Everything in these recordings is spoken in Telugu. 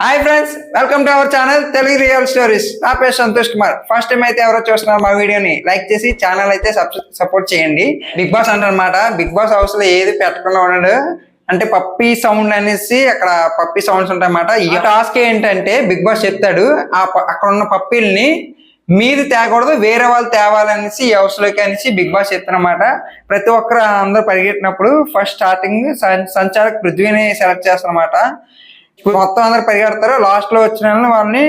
Hi friends welcome to our channel Telugu real stories. నా పేరు సంతోష్ కుమార్. ఫస్ట్ టైం అయితే ఎవరో చూస్తున్నారు మా వీడియోని లైక్ చేసి ఛానల్ అయితే సపోర్ట్ చేయండి. బిగ్ బాస్ అంటారనమాట బిగ్ బాస్ హౌస్లో ఏది పెట్టకుండా ఉన్నాడు అంటే పప్పీ సౌండ్ అనేసి అక్కడ పప్పీ సౌండ్స్ ఉంటాయన్నమాట. ఈ టాస్క్ ఏంటంటే బిగ్ బాస్ చెప్తాడు ఆ ప- అక్కడ ఉన్న పప్పీల్ని మీది తేకూడదు వేరే వాళ్ళు తేవాలనేసి హౌస్లోకి అనేసి బిగ్ బాస్ చెప్తున్నమాట ప్రతి ఒక్కరు అందరూ పరిగెట్టినప్పుడు ఫస్ట్ స్టార్టింగ్ సంచాలక్ పృథ్వీని సెలెక్ట్ చేస్తారన్నమాట. మొత్తం అందరు పరిగెడతారు. లాస్ట్లో వచ్చిన వాళ్ళని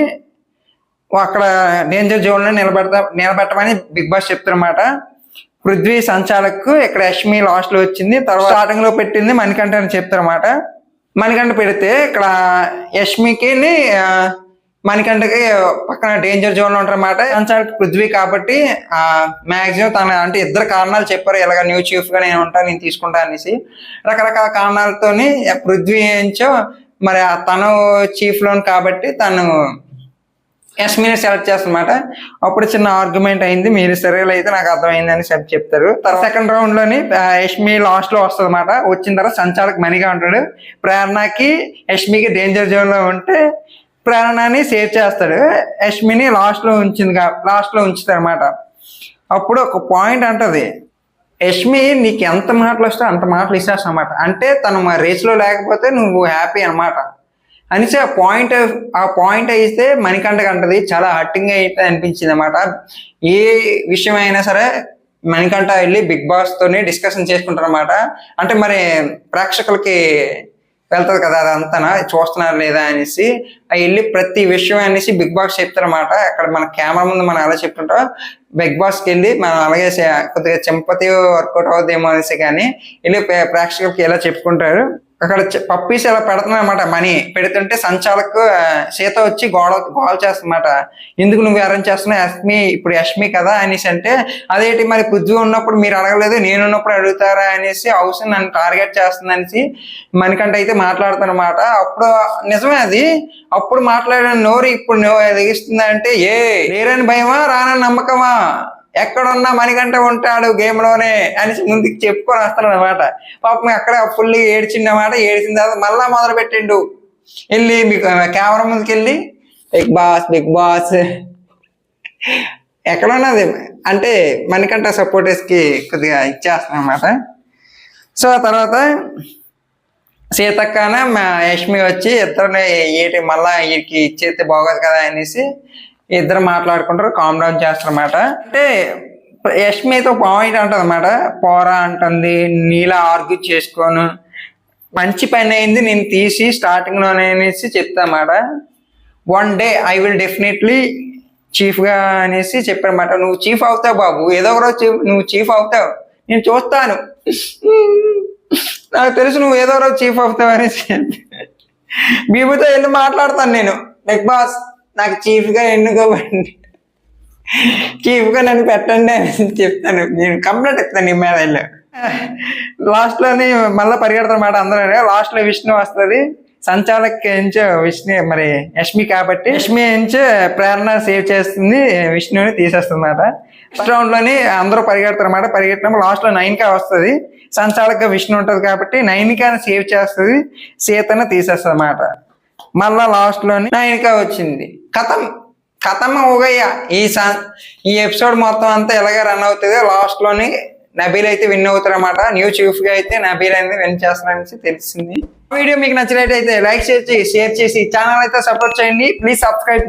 అక్కడ డేంజర్ జోన్లో నిలబెడతా నిలబెట్టమని బిగ్ బాస్ చెప్తారన్నమాట పృథ్వీ సంచాలక్ ఇక్కడ యష్మి లాస్ట్లో వచ్చింది. తర్వాత స్టార్టింగ్లో పెట్టింది మణికంఠ అని చెప్తారన్నమాట మణికంఠ పెడితే ఇక్కడ యష్మికి ఆ, మణికంఠకి పక్కన డేంజర్ జోన్లో ఉంటారన్నమాట. సంచాలక్ పృథ్వీ కాబట్టి ఆ మాక్సిమం తన అంటే ఇద్దరు కారణాలు చెప్పారు. ఇలాగ న్యూ చీఫ్గా నేను ఉంటాను నేను తీసుకుంటా అనేసి. రకరకాల కారణాలతోని పృథ్వీ ఏంచో మరి ఆ తను చీఫ్ లోన్ కాబట్టి తను యస్మిని సెలెక్ట్ చేస్తారన్నమాట అప్పుడు చిన్న ఆర్గ్యుమెంట్ అయింది. మీరు సరేలు అయితే నాకు అర్థమైంది అని చెప్పి చెప్తారు. సెకండ్ రౌండ్లోని యష్మి లాస్ట్లో వస్తుంది అనమాట వచ్చిన తర్వాత సంచాలక్ మణిగా ఉంటాడు. ప్రేరణకి యష్మికి డేంజర్ జోన్లో ఉంటే ప్రేరణని సేవ్ చేస్తాడు. యష్మిని లాస్ట్లో ఉంచింది లాస్ట్లో ఉంచుతారు అనమాట అప్పుడు ఒక పాయింట్ అంటది. యష్మి నీకు ఎంత మాటలు వస్తే అంత మాటలు ఇచ్చేస్తా అంటే తను మా రేస్లో లేకపోతే నువ్వు హ్యాపీ అన్నమాట. అనేసి ఆ పాయింట్ ఆ పాయింట్ అయితే మణికంఠ కంటది. చాలా హట్టింగ్ అయితే అనిపించింది అనమాట ఏ విషయం అయినా సరే మణికంఠ వెళ్ళి బిగ్ బాస్ తోని డిస్కషన్ చేసుకుంటారనమాట అంటే మరి ప్రేక్షకులకి వెళ్తుంది కదా అదంతా చూస్తున్నారు లేదా అనేసి వెళ్ళి ప్రతి విషయం అనేసి బిగ్ బాస్ చెప్తారన్నమాట. అక్కడ మన కెమెరా ముందు మనం ఎలా చెప్తుంటాం బిగ్ బాస్కి వెళ్ళి మనం అలాగే కొద్దిగా చెంపతి వర్కౌట్ అవుతుందేమో అనేసి కానీ వెళ్ళి ప్రేక్షకులకి ఎలా చెప్పుకుంటారు. అక్కడ పప్పీస్ ఇలా పెడుతున్నాయి అనమాట మనీ పెడుతుంటే సంచాలకు సీత వచ్చి గోడ గోల చేస్తుందన్నమాట. ఎందుకు నువ్వు అరేంజ్ చేస్తున్నావు? యష్మి ఇప్పుడు యష్మి కదా అనేసి అంటే అదేంటి మరి పుజ్జు ఉన్నప్పుడు మీరు అడగలేదు నేను ఉన్నప్పుడు అడుగుతారా అనేసి హౌస్ నన్ను టార్గెట్ చేస్తుంది అనేసి మనకంటే అయితే మాట్లాడుతానమాట అప్పుడు నిజమే అది. అప్పుడు మాట్లాడిన నోరు ఇప్పుడు నో ఎదిగిస్తుంది అంటే ఏ లేరని భయమా? రానని నమ్మకమా? ఎక్కడున్నా మణిగంట ఉంటాడు గేమ్లోనే అనేసి ముందుకు చెప్పుకొని వస్తాడు అనమాట పాపం అక్కడ ఫుల్ ఏడ్చిండమాట ఏడ్చిన తర్వాత మళ్ళా మొదలు పెట్టిండు. వెళ్ళి మీకు కెమెరా ముందుకు వెళ్ళి బిగ్ బాస్ బిగ్ బాస్. ఎక్కడ ఉన్నది అంటే మణికంఠ సపోర్టర్స్కి కొద్దిగా ఇచ్చేస్తాను అనమాట సో ఆ తర్వాత సీతక్కన మా యష్మి వచ్చి ఇద్దరు ఏటి మళ్ళీ వీడికి ఇచ్చేస్తే బాగోదు కదా అనేసి ఇద్దరు మాట్లాడుకుంటారు కామ్ డౌన్ చేస్తారన్నమాట. అంటే యష్మితో పాయింట్ అంటుంది అనమాట పోరా అంటుంది నీలా ఆర్గ్యూ చేసుకోను మంచి పని అయింది నేను తీసి స్టార్టింగ్లోనే అనేసి చెప్తామాట one day I will definitely చీఫ్గా అనేసి చెప్పారన్నమాట. నువ్వు చీఫ్ అవుతావు బాబు ఏదో ఒక రోజు నువ్వు చీఫ్ అవుతావు నేను చూస్తాను. నాకు తెలుసు నువ్వు ఏదో రోజు చీఫ్ అవుతావు అనేసి. బీబుతో వెళ్ళి మాట్లాడతాను నేను బిగ్ బాస్ నాకు చీఫ్గా ఎన్నుకోవండి ఎన్నుకోబండి నన్ను పెట్టండి అని చెప్తాను. నేను కంప్లైంట్ ఇస్తాను ఈ మేడలో లాస్ట్లోని మళ్ళీ పరిగెడతారన్నమాట అందరూ లాస్ట్లో విష్ణు వస్తుంది. సంచాలక్ ఎంచో విష్ణు మరి యష్మి కాబట్టి యష్మి ఎంచో ప్రేరణ సేవ్ చేస్తుంది విష్ణుని తీసేస్తుంది అనమాట ఫస్ట్ రౌండ్లోని అందరూ పరిగెడతారన్నమాట పరిగెట్టినప్పుడు లాస్ట్లో నైన్కే వస్తుంది. సంచాలక విష్ణు ఉంటుంది కాబట్టి నైన్కే సేవ్ చేస్తుంది. సీతను తీసేస్తుంది అనమాట మళ్ళా లాస్ట్లోని వచ్చింది. కథం కథం ఓగయ్య ఈ సా ఈ ఎపిసోడ్ మొత్తం అంతా ఎలాగ రన్ అవుతుంది లాస్ట్లోని నబీల్ అయితే విన్ అవుతారన్నమాట. న్యూ చీఫ్గా అయితే నబీల్ అనేది విన్ చేస్తారని తెలిసింది. వీడియో మీకు నచ్చినట్టయితే లైక్ చేసి షేర్ చేసి ఛానల్ అయితే సపోర్ట్ చేయండి. Please subscribe me